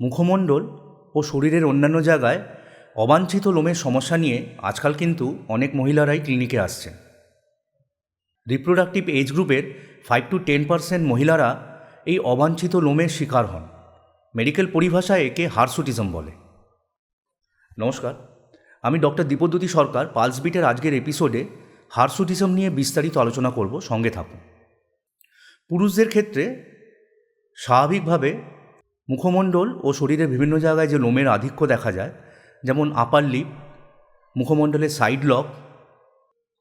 মুখমণ্ডল ও শরীরের অন্যান্য জায়গায় অবাঞ্ছিত লোমের সমস্যা নিয়ে আজকাল কিন্তু অনেক মহিলারাই ক্লিনিকে আসছেন। রিপ্রোডাক্টিভ এজ গ্রুপের ফাইভ টু টেন পার্সেন্ট মহিলারা এই অবাঞ্ছিত লোমের শিকার হন। মেডিকেল পরিভাষায় একে হার্সুটিজম বলে। নমস্কার, আমি ডক্টর দীপদ্যুতি সরকার পালসবিটের আজকের এপিসোডে হার্সুটিজম নিয়ে বিস্তারিত আলোচনা করব, সঙ্গে থাকুন। পুরুষদের ক্ষেত্রে স্বাভাবিকভাবে মুখমণ্ডল ও শরীরের বিভিন্ন জায়গায় যে লোমের আধিক্য দেখা যায়, যেমন upper lip মুখমণ্ডলের side lock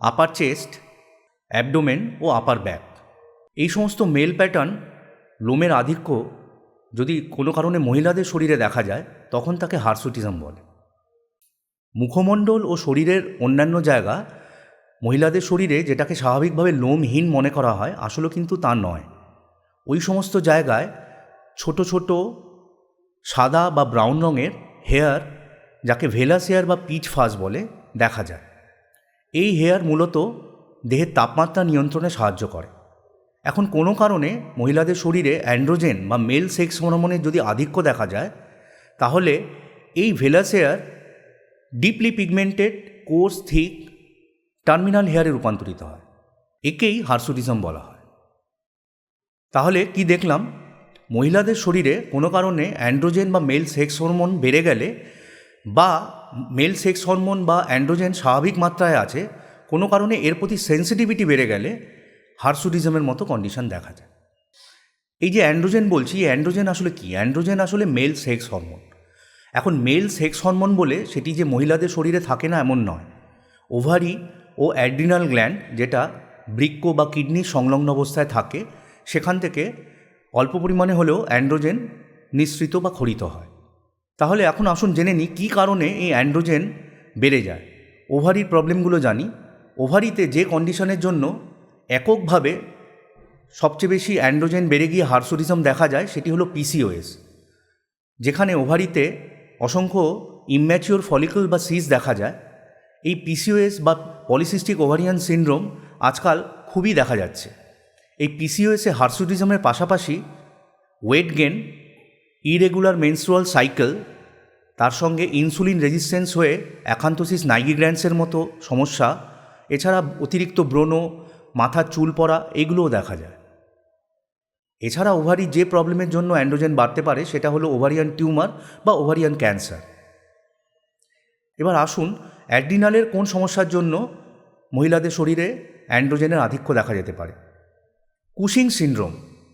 upper chest abdomen ও আপার ব্যাক এই সমস্ত মেল প্যাটার্ন লোমের আধিক্য যদি কোনো কারণে মহিলাদের শরীরে দেখা যায়, তখন তাকে হার্সুটিজম বলে। মুখমণ্ডল ও শরীরের অন্যান্য জায়গা, মহিলাদের শরীরে যেটাকে স্বাভাবিকভাবে লোমহীন মনে করা হয়, আসলে কিন্তু তা নয়। ওই সমস্ত জায়গায় ছোট ছোট সাদা বা ব্রাউন রঙের হেয়ার যাকে ভেলাস হেয়ার বা পিচ ফাস বলে, দেখা যায়। এই হেয়ার মূলত দেহের তাপমাত্রা নিয়ন্ত্রণে সাহায্য করে। এখন কোনো কারণে মহিলাদের শরীরে অ্যান্ড্রোজেন বা মেল সেক্স হরমোনের যদি আধিক্য দেখা যায়, তাহলে এই vellus hair deeply pigmented coarse thick terminal হেয়ারে রূপান্তরিত হয়। একেই হার্সুটিজম বলা হয়। তাহলে কি দেখলাম? মহিলাদের শরীরে কোনো কারণে অ্যান্ড্রোজেন বা মেল সেক্স হরমোন বেড়ে গেলে বা মেল সেক্স হরমোন বা অ্যান্ড্রোজেন স্বাভাবিক মাত্রায় আছে, কোনো কারণে এর প্রতি সেন্সিটিভিটি বেড়ে গেলে হার্সুটিজমের মতো কন্ডিশন দেখা যায়। এই যে অ্যান্ড্রোজেন বলছি অ্যান্ড্রোজেন আসলে কি? অ্যান্ড্রোজেন আসলে মেল সেক্স হরমোন। এখন মেল সেক্স হরমোন বলে সেটি যে মহিলাদের শরীরে থাকে না, এমন নয়। ওভারি ও অ্যাড্রিনাল গ্ল্যান্ড যেটা বৃক্ক বা কিডনির সংলগ্ন অবস্থায় থাকে, সেখান থেকে অল্প পরিমাণে হলেও অ্যান্ড্রোজেন নিঃসৃত বা খরিত হয়। তাহলে এখন আসুন জেনে নিই কী কারণে এই অ্যান্ড্রোজেন বেড়ে যায়। ওভারির প্রবলেমগুলো জানি। ওভারিতে যে কন্ডিশনের জন্য এককভাবে সবচেয়ে বেশি অ্যান্ড্রোজেন বেড়ে গিয়ে হার্সোরিজম দেখা যায় সেটি হলো পিসিওএস যেখানে ওভারিতে অসংখ্য ইম্যাচিওর ফলিকল বা সিজ দেখা যায়। এই পিসিওএস বা পলিসিস্টিক ওভারিয়ান সিনড্রোম আজকাল খুবই দেখা যাচ্ছে। এই পিসিওএসে হার্সুটিজমের পাশাপাশি weight gain irregular menstrual cycle তার সঙ্গে ইনসুলিন রেজিস্ট্যান্স হয়ে অ্যাকান্থোসিস নাইগিগ্র্যান্সের মতো সমস্যা, এছাড়া অতিরিক্ত ব্রণ মাথার চুল পড়া, এগুলোও দেখা যায়। এছাড়া ওভারি যে প্রবলেমের জন্য অ্যান্ড্রোজেন বাড়তে পারে সেটা হলো ওভারিয়ান টিউমার বা ওভারিয়ান ক্যান্সার এবার আসুন অ্যাড্রিনালের কোন সমস্যার জন্য মহিলাদের শরীরে অ্যান্ড্রোজেনের আধিক্য দেখা যেতে পারে। Cushing syndrome.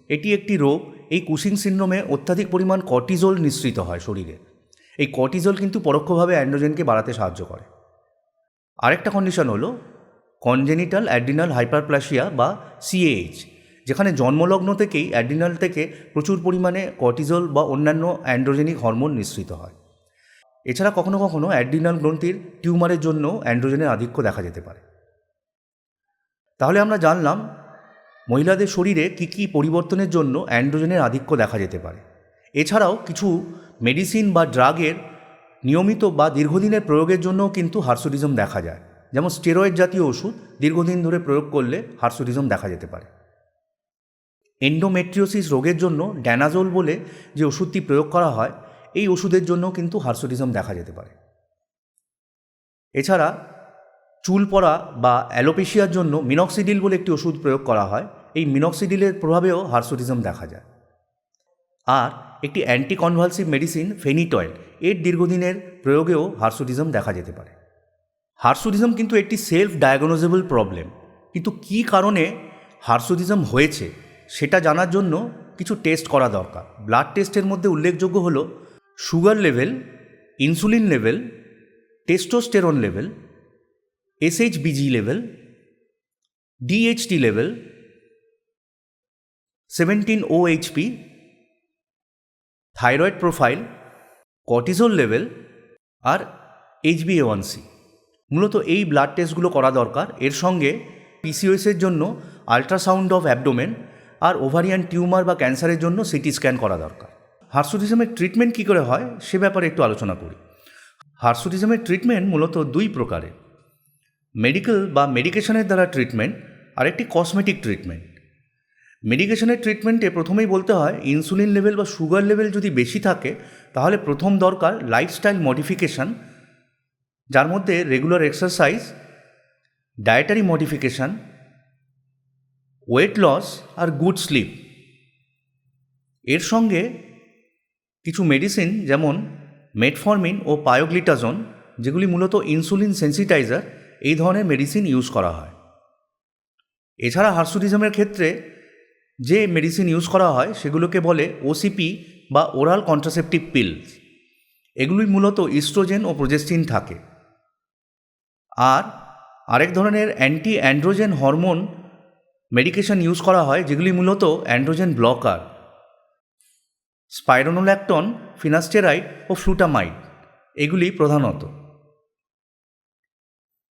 এটি একটি রোগ। এই কুশিং সিন্ড্রোমে অত্যাধিক পরিমাণ কর্টিজোল নিঃসৃত হয় শরীরে। এই কর্টিজোল কিন্তু পরোক্ষভাবে অ্যান্ড্রোজেনকে বাড়াতে সাহায্য করে। আরেকটা কন্ডিশন হলো কনজেনিটাল অ্যাড্রিনাল হাইপারপ্লাসিয়া বা সিএএইচ যেখানে জন্মলগ্ন থেকেই অ্যাড্রিনাল থেকে প্রচুর পরিমাণে কর্টিজল বা অন্যান্য অ্যান্ড্রোজেনিক হরমোন নিঃসৃত হয়। এছাড়া কখনো কখনো অ্যাড্রিনাল গ্রন্থির টিউমারের জন্য অ্যান্ড্রোজেনের আধিক্য দেখা যেতে পারে। তাহলে আমরা জানলাম মহিলাদের শরীরে কী কী পরিবর্তনের জন্য অ্যান্ড্রোজেনের আধিক্য দেখা যেতে পারে? এছাড়াও কিছু মেডিসিন বা ড্রাগের নিয়মিত বা দীর্ঘদিনের প্রয়োগের জন্যও কিন্তু হার্সোটিজম দেখা যায়। যেমন স্টেরয়েড জাতীয় ওষুধ দীর্ঘদিন ধরে প্রয়োগ করলে হার্সোটিজম দেখা যেতে পারে। এন্ডোমেট্রিওসিস রোগের জন্য ড্যানাজোল বলে যে ওষুধটি প্রয়োগ করা হয়, এই ওষুধের জন্য কিন্তু হার্সোটিজম দেখা যেতে পারে। এছাড়া চুল পড়া বা অ্যালোপেশিয়ার জন্য মিনক্সিডিল বলে একটি ওষুধ প্রয়োগ করা হয়। এই মিনক্সিডিলের প্রভাবেও হার্সোটিজম দেখা যায়। আর একটি অ্যান্টিকনভালসিভ মেডিসিন ফেনিটয়েল এর দীর্ঘদিনের প্রয়োগেও হার্সোটিজম দেখা যেতে পারে। হার্সোটিজম কিন্তু একটি সেলফ ডায়াগনোজেবল প্রবলেম কিন্তু কী কারণে হার্সোটিজম হয়েছে, সেটা জানার জন্য কিছু টেস্ট করা দরকার। ব্লাড টেস্টের মধ্যে উল্লেখযোগ্য হলো sugar level insulin level testosterone level level DHT level seventeen OHP thyroid profile cortisol level আর এইচবিএ ওয়ান সি মূলত এই ব্লাড টেস্টগুলো করা দরকার। এর সঙ্গে পিসিওএসের জন্য আলট্রাসাউন্ড অফ অ্যাবডোমেন আর ওভারিয়ান টিউমার বা ক্যান্সারের জন্য সিটি স্ক্যান করা দরকার। হার্সুটিজমের ট্রিটমেন্ট কী করে হয় সে ব্যাপারে একটু আলোচনা করি। হার্সুটিজমের ট্রিটমেন্ট মূলত দুই প্রকারের। মেডিকেল বা মেডিকেশনের দ্বারা ট্রিটমেন্ট আর একটি কসমেটিক ট্রিটমেন্ট মেডিকেশনের ট্রিটমেন্টে প্রথমেই বলতে হয় ইনসুলিন লেভেল বা সুগার লেভেল যদি বেশি থাকে, তাহলে প্রথম দরকার লাইফস্টাইল মডিফিকেশান যার মধ্যে regular exercise dietary modification weight loss আর গুড স্লিপ এর সঙ্গে কিছু মেডিসিন যেমন মেটফরমিন ও পায়োগ্লিটাজন যেগুলি মূলত ইনসুলিন সেন্সিটাইজার এই ধরনের মেডিসিন ইউজ করা হয়। এছাড়া হার্সুটিজমের ক্ষেত্রে যে মেডিসিন ইউজ করা হয়, সেগুলোকে বলে ওসিপি বা ওরাল কন্ট্রাসেপটিভ পিলস এগুলি মূলত ইস্ট্রোজেন ও প্রোজেস্টিন থাকে। আর আরেক ধরনের anti androgen hormone medication use করা হয়, যেগুলি মূলত অ্যান্ড্রোজেন ব্লকার স্পাইরোনোল্যাকটন ফিনাস্টেরাইড ও ফ্লুটামাইড এগুলি প্রধানত।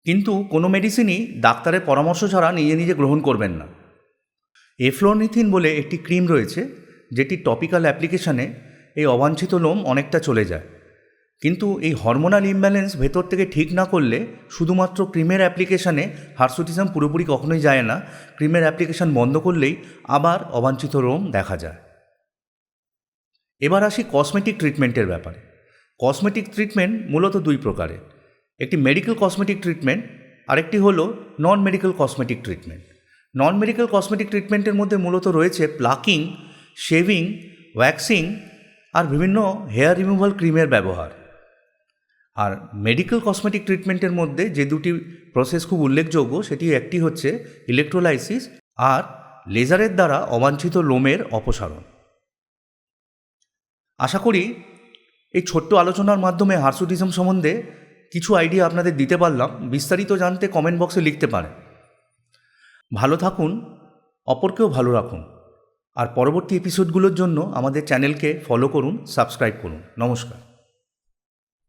কিন্তু কোনো মেডিসিনই ডাক্তারের পরামর্শ ছাড়া নিজে নিজে গ্রহণ করবেন না। এফ্লোনিথিন বলে একটি ক্রিম রয়েছে, যেটি টপিক্যাল অ্যাপ্লিকেশানে এই অবাঞ্ছিত লোম অনেকটা চলে যায়। কিন্তু এই হরমোনাল ইমব্যালেন্স ভেতর থেকে ঠিক না করলে শুধুমাত্র ক্রিমের অ্যাপ্লিকেশানে হার্সুটিজম পুরোপুরি কখনোই যায় না, ক্রিমের অ্যাপ্লিকেশান বন্ধ করলেই আবার অবাঞ্ছিত রোম দেখা যায়। এবার আসি কসমেটিক ট্রিটমেন্টের ব্যাপারে। কসমেটিক ট্রিটমেন্ট মূলত দুই প্রকারের। একটি মেডিকেল কসমেটিক ট্রিটমেন্ট আরেকটি হলো non medical cosmetic treatment non medical cosmetic ট্রিটমেন্টের মধ্যে মূলত রয়েছে প্লাকিং শেভিং ওয়্যাক্সিং আর বিভিন্ন হেয়ার রিমুভাল ক্রিমের ব্যবহার। আর মেডিকেল কসমেটিক ট্রিটমেন্টের মধ্যে যে দুটি প্রসেস খুব উল্লেখযোগ্য, সেটি একটি হচ্ছে ইলেকট্রোলাইসিস আর লেজারের দ্বারা অবাঞ্ছিত লোমের অপসারণ। আশা করি এই ছোট্ট আলোচনার মাধ্যমে হার্সুটিজম সম্বন্ধে কিছু আইডিয়া আপনাদের দিতে পারলাম, বিস্তারিত জানতে কমেন্ট বক্সে লিখতে পারেন। ভালো থাকুন, অপরকেও ভালো রাখুন। আর পরবর্তী এপিসোডগুলোর জন্য আমাদের চ্যানেলকে ফলো করুন সাবস্ক্রাইব করুন। নমস্কার।